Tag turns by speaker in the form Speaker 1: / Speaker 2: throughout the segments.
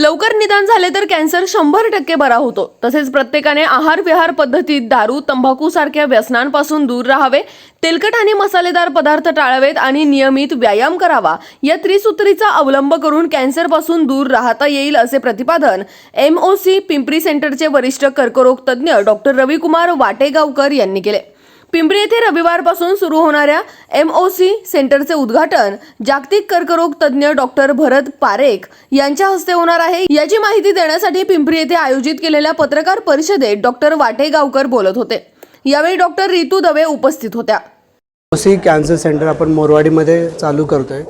Speaker 1: लवकर निदान झाले तर कॅन्सर शंभर टक्के बरा होतो. तसेच प्रत्येकाने आहार विहार पद्धतीत दारू तंबाखू सारख्या व्यसनांपासून दूर राहावे तेलकट आणि मसालेदार पदार्थ टाळावेत आणि नियमित व्यायाम करावा. या त्रिसूत्रीचा अवलंब करून कॅन्सरपासून दूर राहता येईल असे प्रतिपादन एम ओ सी पिंपरी सेंटरचे वरिष्ठ कर्करोग तज्ज्ञ डॉक्टर रविकुमार वाटेगावकर यांनी केले. पिंपरी येथे रविवारपासून सुरू होणाऱ्या एम ओ सी सेंटरचे उद्घाटन जागतिक कर्करोग तज्ज्ञ डॉक्टर भरत पारेख यांच्या हस्ते होणार आहे. याची माहिती देण्यासाठी पिंपरी येथे आयोजित केलेल्या पत्रकार परिषदेत डॉक्टर वाटेगावकर बोलत होते. यावेळी डॉक्टर रितू दवे उपस्थित होत्या.
Speaker 2: सी कॅन्सर सेंटर आपण मोरवाडीमध्ये चालू करतो आहे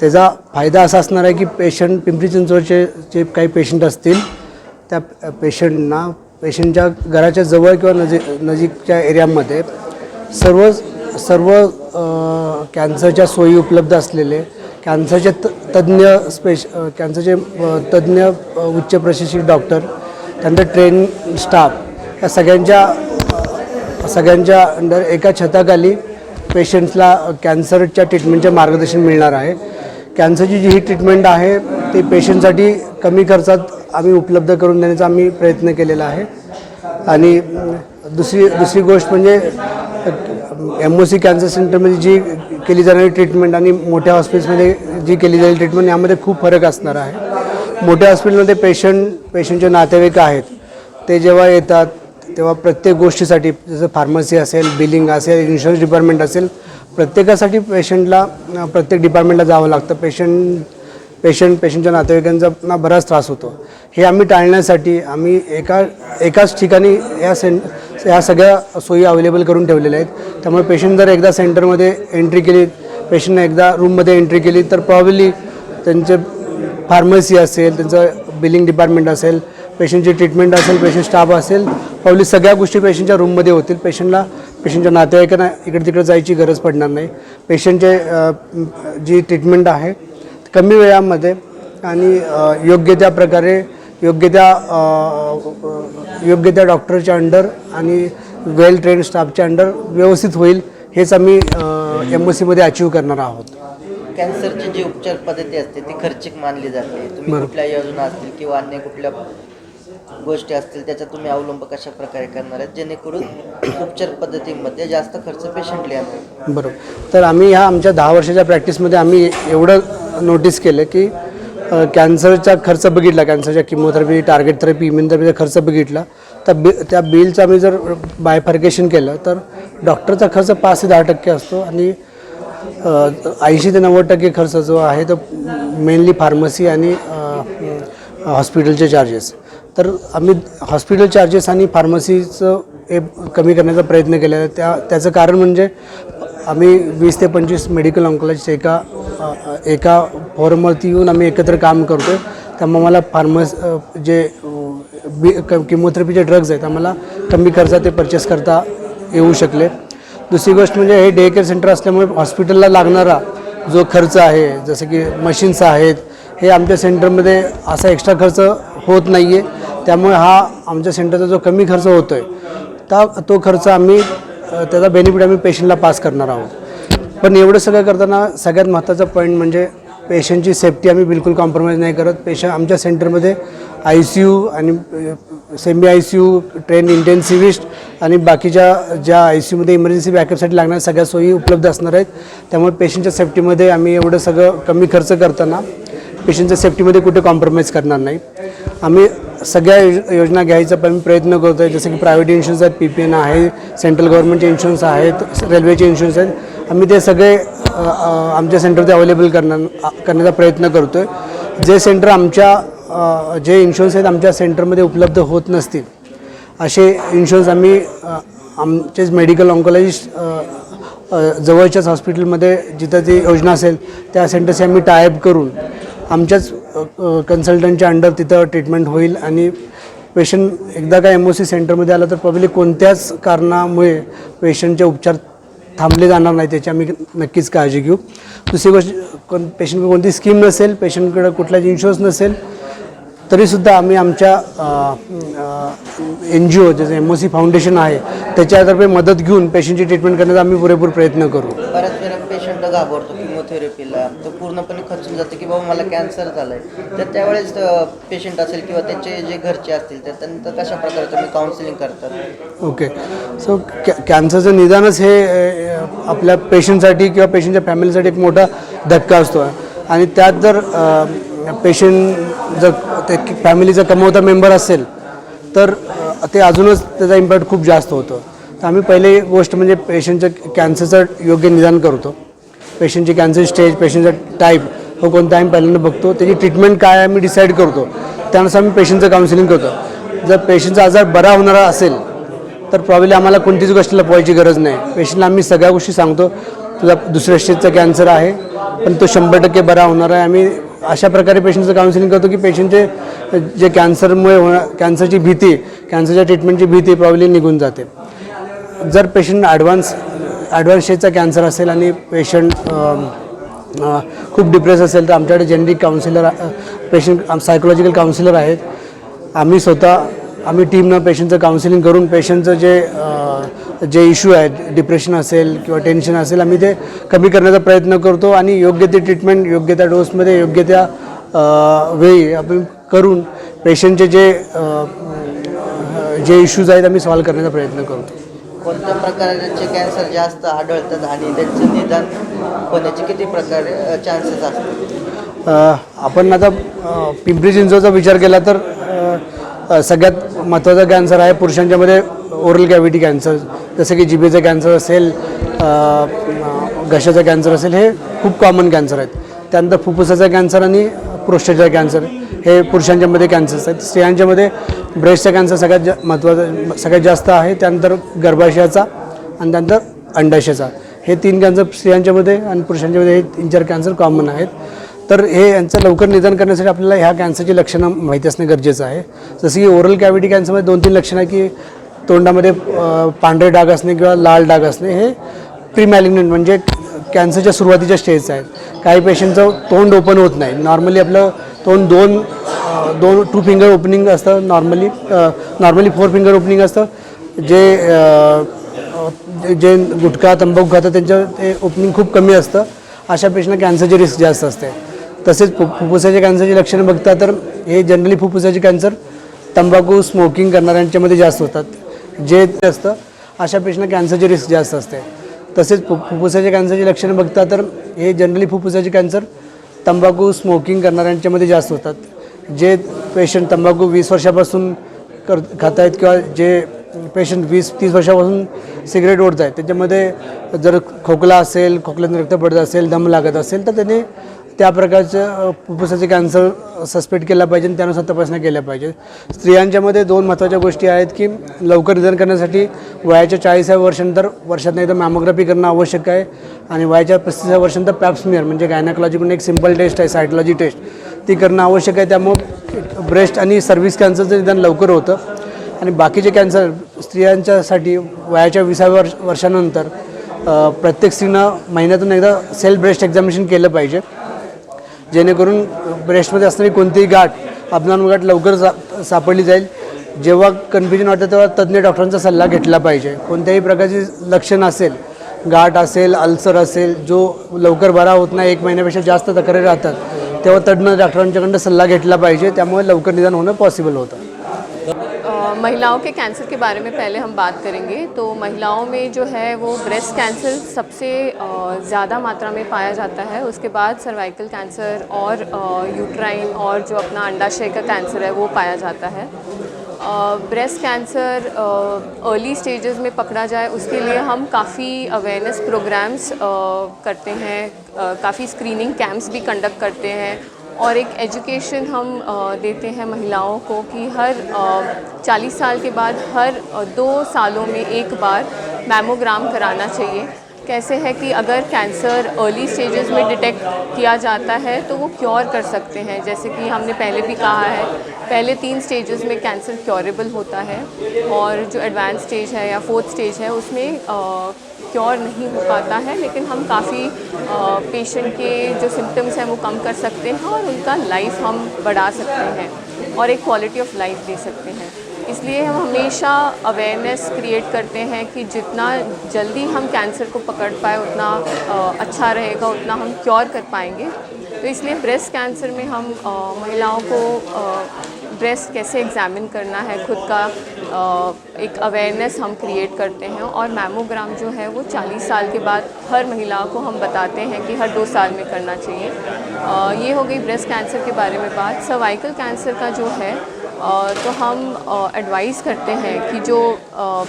Speaker 2: त्याचा फायदा असा असणार आहे की पेशंट पिंपरी चिंचवडचे जे काही पेशंट असतील त्या पेशंटना पेशंटच्या घराच्या जवळ किंवा नजी नजीकच्या एरियामध्ये सर्व सर्व कॅन्सरच्या सोयी उपलब्ध असलेले कॅन्सरचे त तज्ज्ञ स्पेश कॅन्सरचे तज्ज्ञ उच्च प्रशिक्षित डॉक्टर त्यानंतर ट्रेन स्टाफ या सगळ्यांच्या सगळ्यांच्या अंडर एका छताखाली पेशंट्सला कॅन्सरच्या ट्रीटमेंटचे मार्गदर्शन मिळणार आहे. कॅन्सरची जी ही ट्रीटमेंट आहे ती पेशंटसाठी कमी खर्चात आम्ही उपलब्ध करून देण्याचा आम्ही प्रयत्न केलेला आहे. आणि दुसरी दुसरी गोष्ट म्हणजे एम ओ सी कॅन्सर सेंटरमध्ये जी केली जाणारी ट्रीटमेंट आणि मोठ्या हॉस्पिटल्समध्ये जी केली जाणारी ट्रीटमेंट यामध्ये खूप फरक असणार आहे. मोठ्या हॉस्पिटलमध्ये पेशंट पेशंटचे नातेवाईक आहेत ते जेव्हा येतात तेव्हा प्रत्येक गोष्टीसाठी जसं फार्मसी असेल बिलिंग असेल इन्शुरन्स डिपार्टमेंट असेल प्रत्येकासाठी पेशंटला प्रत्येक डिपार्टमेंटला जावं लागतं. पेशंट पेशंट पेशंटच्या नातेवाईकांचा बराच त्रास होतो. हे आम्ही टाळण्यासाठी आम्ही एका एकाच ठिकाणी या सेंट या सगळ्या सोयी अवेलेबल करून ठेवलेल्या आहेत. त्यामुळे पेशंट जर एकदा सेंटरमध्ये एंट्री केली पेशंटने एकदा रूममध्ये एंट्री केली तर प्रॉब्ली त्यांचे फार्मसी असेल त्यांचं बिलिंग डिपार्टमेंट असेल पेशंटची ट्रीटमेंट असेल पेशंट स्टाफ असेल पावली सगळ्या गोष्टी पेशंटच्या रूममध्ये होतील. पेशंटला पेशंटच्या नातेवाईकांना इकडे तिकडे जायची गरज पडणार नाही. पेशंटचे जी ट्रीटमेंट आहे कमी वेळामध्ये आणि योग्य त्या प्रकारे योग्य त्या योग्य त्या डॉक्टरच्या अंडर आणि वेल ट्रेन स्टाफच्या अंडर व्यवस्थित होईल हेच आम्ही एम ओ सीमध्ये अचीव करणार आहोत.
Speaker 3: कॅन्सरची जी उपचार पद्धती असते ती खर्चिक मानली जाते. तुम्ही. कुठल्या योजना असतील किंवा अन्य कुठल्या गोष्टी असतील त्याचा तुम्ही अवलंब कशा प्रकारे करणार आहेत? जेणेकरून उपचार पद्धतीमध्ये जास्त खर्च पेशंटला येणार.
Speaker 2: बरोबर. तर आम्ही ह्या आमच्या दहा वर्षाच्या प्रॅक्टिसमध्ये आम्ही एवढं नोटीस केलं की कॅन्सरचा खर्च बघितला कॅन्सरच्या किमोथेरपी टार्गेट थेरपी इम्युनथेरपीचा खर्च बघितला. तर बि त्या बिलचं आम्ही जर बायफर्केशन केलं तर डॉक्टरचा खर्च पाच ते दहा टक्के असतो आणि ऐंशी ते नव्वद टक्के खर्च जो आहे तो मेनली फार्मसी आणि हॉस्पिटलचे चार्जेस तर आम्ही हॉस्पिटल चार्जेस आणि फार्मसीचं हे कमी करण्याचा प्रयत्न केला आहे. त्या त्याचं कारण म्हणजे आम्ही वीस ते पंचवीस मेडिकल ऑन्कॉलॉजिस्ट एका एका फॉर्मवरती येऊन आम्ही एकत्र काम करतो त्यामुळे मला फार्मस जे बी किमोथेरपीचे ड्रग्ज आहेत आम्हाला कमी खर्चात ते परचेस करता येऊ शकले. दुसरी गोष्ट म्हणजे हे डे केअर सेंटर असल्यामुळे हॉस्पिटलला लागणारा जो खर्च आहे जसं की मशीन्स आहेत हे आमच्या सेंटरमध्ये असा एक्स्ट्रा खर्च होत नाही आहे त्यामुळे हा आमच्या सेंटरचा जो कमी खर्च होतो आहे त्या तो खर्च आम्ही त्याचा बेनिफिट आम्ही पेशंटला पास करणार आहोत. पण एवढं सगळं करताना सगळ्यात महत्त्वाचा पॉईंट म्हणजे पेशंटची सेफ्टी आम्ही बिलकुल कॉम्प्रोमाइज नाही करत. पेशंट आमच्या सेंटरमध्ये आय सी यू आणि semi I C U train intensivist आणि बाकीच्या ज्या आय सी यूमध्ये इमर्जन्सी बॅकअपसाठी लागणाऱ्या सगळ्या सोयी उपलब्ध असणार आहेत. त्यामुळे पेशंटच्या सेफ्टीमध्ये आम्ही एवढं सगळं कमी खर्च करताना पेशंटच्या सेफ्टीमध्ये कुठे कॉम्प्रोमाइज करणार नाही. आम्ही सगळ्या योजना घ्यायचा पण प्रयत्न करतो आहे जसं की प्रायव्हेट इन्शुरन्स आहेत पी पी एन आहे सेंट्रल गव्हर्नमेंटचे इन्शुरन्स आहेत रेल्वेचे इन्शुरन्स आहेत. आम्ही ते सगळे आमच्या सेंटरमध्ये अवेलेबल करणार करण्याचा प्रयत्न करतो आहे जे सेंटर आमच्या जे इन्शुरन्स आहेत आमच्या सेंटरमध्ये उपलब्ध होत नसतील असे इन्शुरन्स आम्ही आमचेच मेडिकल ऑन्कॉलॉजिस्ट जवळच्याच हॉस्पिटलमध्ये जिथं ती योजना असेल त्या सेंटरशी आम्ही टायअप करून आमच्याच कन्सल्टंटच्या अंडर तिथं ट्रीटमेंट होईल आणि पेशंट एकदा का एम ओ सी सेंटरमध्ये आला तर पब्लिक कोणत्याच कारणामुळे पेशंटचे उपचार थांबले जाणार नाही त्याची आम्ही नक्कीच काळजी घेऊ. दुसरी गोष्ट कोण पेशंटकडे कोणती स्कीम नसेल पेशंटकडे कुठलाच इन्शुरन्स नसेल तरीसुद्धा आम्ही आमच्या एन जी ओ जसं एम ओ सी फाउंडेशन आहे त्याच्यातर्फे मदत घेऊन पेशंटची ट्रीटमेंट करण्याचा आम्ही पुरेपूर प्रयत्न करू.
Speaker 3: पेशंट घाबरतो किमोथेरपीला तो पूर्णपणे खचून जातो की बाबा मला कॅन्सर झालं आहे तर त्यावेळेस पेशंट असेल किंवा त्यांचे जे घरचे असतील तर त्यांचं कशा प्रकारे तुम्ही काउन्सिलिंग करतात.
Speaker 2: ओके सो कॅ कॅन्सरचं निदानच हे आपल्या पेशंटसाठी किंवा पेशंटच्या फॅमिलीसाठी एक मोठा धक्का असतो. आणि त्यात जर पेशंट जर ते फॅमिलीचा कमवता मेंबर असेल तर ते अजूनच त्याचा इम्पॅक्ट खूप जास्त होतो. तर आम्ही पहिली गोष्ट म्हणजे पेशंटचं कॅन्सरचं योग्य निदान करतो. पेशंटची कॅन्सर स्टेज पेशंटचा टाईप हो कोणता आम्ही पहिल्यांदा बघतो. त्याची ट्रीटमेंट काय आहे आम्ही डिसाईड करतो. त्यानुसार आम्ही पेशंटचं काउन्सिलिंग करतो. जर पेशंटचा आजार बरा होणारा असेल तर प्रॉब्ली आम्हाला कोणतीच गोष्ट लपवायची गरज नाही. पेशंटला आम्ही सगळ्या गोष्टी सांगतो. तुझा दुसऱ्या स्टेजचा कॅन्सर आहे पण तो शंभर टक्के बरा होणार आहे. आम्ही अशा प्रकारे पेशंटचं काउन्सिलिंग करतो की पेशंटचे जे कॅन्सरमुळे होणार कॅन्सरची भीती कॅन्सरच्या ट्रीटमेंटची भीती प्रॉब्ली निघून जाते. जर पेशंट ॲडव्हान्स ॲडव्हान्स स्टेजचा कॅन्सर असेल आणि पेशंट खूप डिप्रेस असेल तर आमच्याकडे generic counsellor patient psychological counsellor आहेत. आम्ही स्वतः आम्ही टीमनं पेशंटचं काउन्सिलिंग करून पेशंटचं जे जे इश्यू आहेत डिप्रेशन असेल किंवा टेन्शन असेल आम्ही ते कमी करण्याचा प्रयत्न करतो आणि योग्य ते ट्रीटमेंट योग्य त्या डोसमध्ये योग्य त्या वेळी आपण करून पेशंटचे जे जे इश्यूज आहेत आम्ही सॉल्व्ह करण्याचा प्रयत्न करतो.
Speaker 3: कोणत्या प्रकारचे कॅन्सर जास्त आढळतात आणि त्यांचं निदान होण्याचे किती प्रकारे चान्सेस असतात?
Speaker 2: आपण आता पिंपरी चिंचवचा विचार केला तर सगळ्यात महत्त्वाचा कॅन्सर आहे पुरुषांच्यामध्ये ओरल कॅव्हिटी कॅन्सर जसं की जिभेचं कॅन्सर असेल घशाचा घशाचं कॅन्सर असेल हे खूप कॉमन कॅन्सर आहेत. त्यानंतर फुफ्फुसाचा कॅन्सर आणि प्रोस्टेटचा कॅन्सर हे पुरुषांच्यामध्ये कॅन्सर्स आहेत. स्त्रियांच्यामध्ये ब्रेस्टचा कॅन्सर सगळ्यात जा महत्त्वाचा सगळ्यात जास्त आहे. त्यानंतर गर्भाशयाचा आणि त्यानंतर अंडाशयाचा. हे तीन कॅन्सर स्त्रियांच्यामध्ये आणि पुरुषांच्यामध्ये हे तीन चार कॅन्सर कॉमन आहेत. तर हे यांचं लवकर निदान करण्यासाठी आपल्याला ह्या कॅन्सरची लक्षणं माहिती असणं गरजेचं आहे. जसं की ओरल कॅव्हिटी कॅन्सरमध्ये दोन तीन लक्षणं आहे की तोंडामध्ये पांढरे डाग असणे किंवा लाल डाग असणे हे प्रीमॅलिग्नंट म्हणजे कॅन्सरच्या सुरुवातीच्या स्टेज आहेत. काही पेशंटचं तोंड ओपन होत नाही. नॉर्मली आपलं तोंड दोन दोन टू फिंगर ओपनिंग असतं. Normally normally four finger opening असतं. जे जे- गुटखा तंबाखू खातं त्यांचं ते ओपनिंग खूप कमी असतं. अशा पेशंटला कॅन्सरची रिस्क जास्त असते. तसेच फु फुफ्फुसाच्या कॅन्सरची लक्षणं बघता तर हे जनरली फुफ्फुसाचे कॅन्सर तंबाखू स्मोकिंग करणाऱ्यांच्यामध्ये जास्त होतात. जे असतं अशा पेशंटला कॅन्सरची रिस्क जास्त असते. तसेच फु फुफ्फुसाच्या कॅन्सरची लक्षणं बघता तर हे जनरली फुफ्फुसाचे कॅन्सर तंबाखू स्मोकिंग करणाऱ्यांच्यामध्ये जास्त होतात. जे पेशंट तंबाखू वीस वर्षापासून कर खात आहेत किंवा जे पेशंट वीस तीस वर्षापासून सिगरेट ओढत आहेत त्याच्यामध्ये जर खोकला असेल खोकल्यानं रक्त पडत असेल दम लागत असेल तर त्याने त्या प्रकारचं फुफ्फुसाचे कॅन्सर सस्पेक्ट केला पाहिजे आणि त्यानुसार तपासण्या केल्या पाहिजे. स्त्रियांच्यामध्ये दोन महत्त्वाच्या गोष्टी आहेत की लवकर निधन करण्यासाठी वयाच्या चाळीसाव्या वर्षानंतर वर्षात एकदा मॅमोग्राफी करणं आवश्यक आहे आणि वयाच्या पस्तीसाव्या वर्षानंतर पॅप्समिअर म्हणजे गायनाकोलॉजी म्हणून एक सिंपल टेस्ट आहे सायटॉलॉजी टेस्ट ती करणं आवश्यक आहे. त्यामुळं ब्रेस्ट आणि सर्व्हिस कॅन्सरचं निदान लवकर होतं. आणि बाकीचे कॅन्सर स्त्रियांच्यासाठी वयाच्या विसाव्या वर्ष वर्षानंतर प्रत्येक स्त्रीनं महिन्यातून एकदा सेल्फ ब्रेस्ट एक्झामिनेशन केलं पाहिजे. जेणेकरून ब्रेस्टमध्ये असणारी कोणतीही गाठ अब्नॉर्मल गाठ लवकर सा सापडली जाईल. जेव्हा कन्फ्युजन वाटतं तेव्हा तज्ज्ञ डॉक्टरांचा सल्ला घेतला पाहिजे. कोणत्याही प्रकारची लक्षण असेल गाठ असेल अल्सर असेल जो लवकर बरा होत नाही एक महिन्यापेक्षा जास्त तक्रारी राहतात तेव्हा तज्ज्ञ डॉक्टरांच्याकडनं सल्ला घेतला पाहिजे. त्यामुळे लवकर निदान होणं पॉसिबल होतं.
Speaker 4: महिलाओं के कैंसर के बारे में पहले हम बात करेंगे। तो महिलाओं में जो है वो ब्रेस्ट कैंसर सबसे ज़्यादा मात्रा में पाया जाता है। उसके बाद सर्वाइकल कैंसर और यूट्राइन और जो अपना अंडाशय का कैंसर है वो पाया जाता है। ब्रेस्ट कैंसर अर्ली स्टेजेस में पकड़ा जाए, उसके लिए हम काफ़ी अवेयरनेस प्रोग्राम्स करते हैं। काफ़ी स्क्रीनिंग कैंप्स भी कंडक्ट करते हैं। और एक एजुकेशन हम देते हैं महिलाओं को कि हर चालीस साल के बाद हर दो सालों में एक बार मैमोग्राम कराना चाहिए। कैसे है कि अगर कैंसर अर्ली स्टेजेस में डिटेक्ट किया जाता है तो वो क्योर कर सकते हैं। जैसे कि हमने पहले भी कहा है, पहले तीन स्टेजेस में कैंसर क्योरेबल होता है और जो एडवांस स्टेज है या फोर्थ स्टेज है, उसमें क्योर नहीं हो पाता है, लेकिन हम काफ़ी पेशेंट के जो सिम्टम्स हैं वो कम कर सकते हैं और उनका लाइफ हम बढ़ा सकते हैं और एक क्वालिटी ऑफ़ लाइफ दे सकते हैं। इसलिए हम हमेशा अवेयरनेस क्रिएट करते हैं कि जितना जल्दी हम कैंसर को पकड़ पाए, उतना अच्छा रहेगा, उतना हम क्योर कर पाएँगे। तो इसलिए ब्रेस्ट कैंसर में हम महिलाओं को ब्रेस्ट कैसे एग्जामिन करना है, खुद का एक अवेयरनेस हम क्रिएट करते हैं और मैमोग्राम जो है वो 40 साल के बाद हर महिला को हम बताते हैं कि हर दो साल में करना चाहिए। ये हो गई ब्रेस्ट कैंसर के बारे में बात। सर्वाइकल कैंसर का जो है तो हम एडवाइस करते हैं कि जो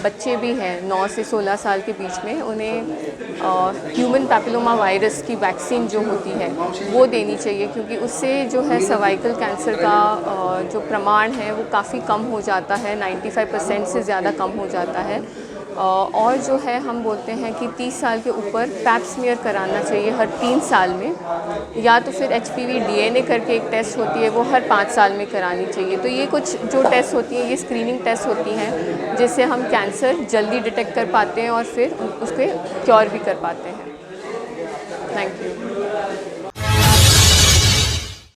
Speaker 4: बच्चे भी हैं 9 से 16 साल के बीच में, उन्हें ह्यूमन पैपिलोमा वायरस की वैक्सीन जो होती है, वो देनी चाहिए क्योंकि उससे जो है सर्वाइकल कैंसर का जो प्रमाण है वो काफ़ी कम हो जाता है 95 परसेंट से ज़्यादा कम हो जाता है। और जो है, हम बोलते हैं कि 30 साल के ऊपर पैप स्मीयर कराना चाहिए हर तीन साल में। या तो फिर एच पी वी करके एक टेस्ट होती है, वो हर पाँच साल में करानी चाहिए। तो ये कुछ जो टेस्ट होती हैं, ये स्क्रीनिंग टेस्ट होती हैं, जिससे हम कैंसर जल्दी डिटेक्ट कर पाते हैं और फिर उसके क्योर भी कर पाते हैं। Thank you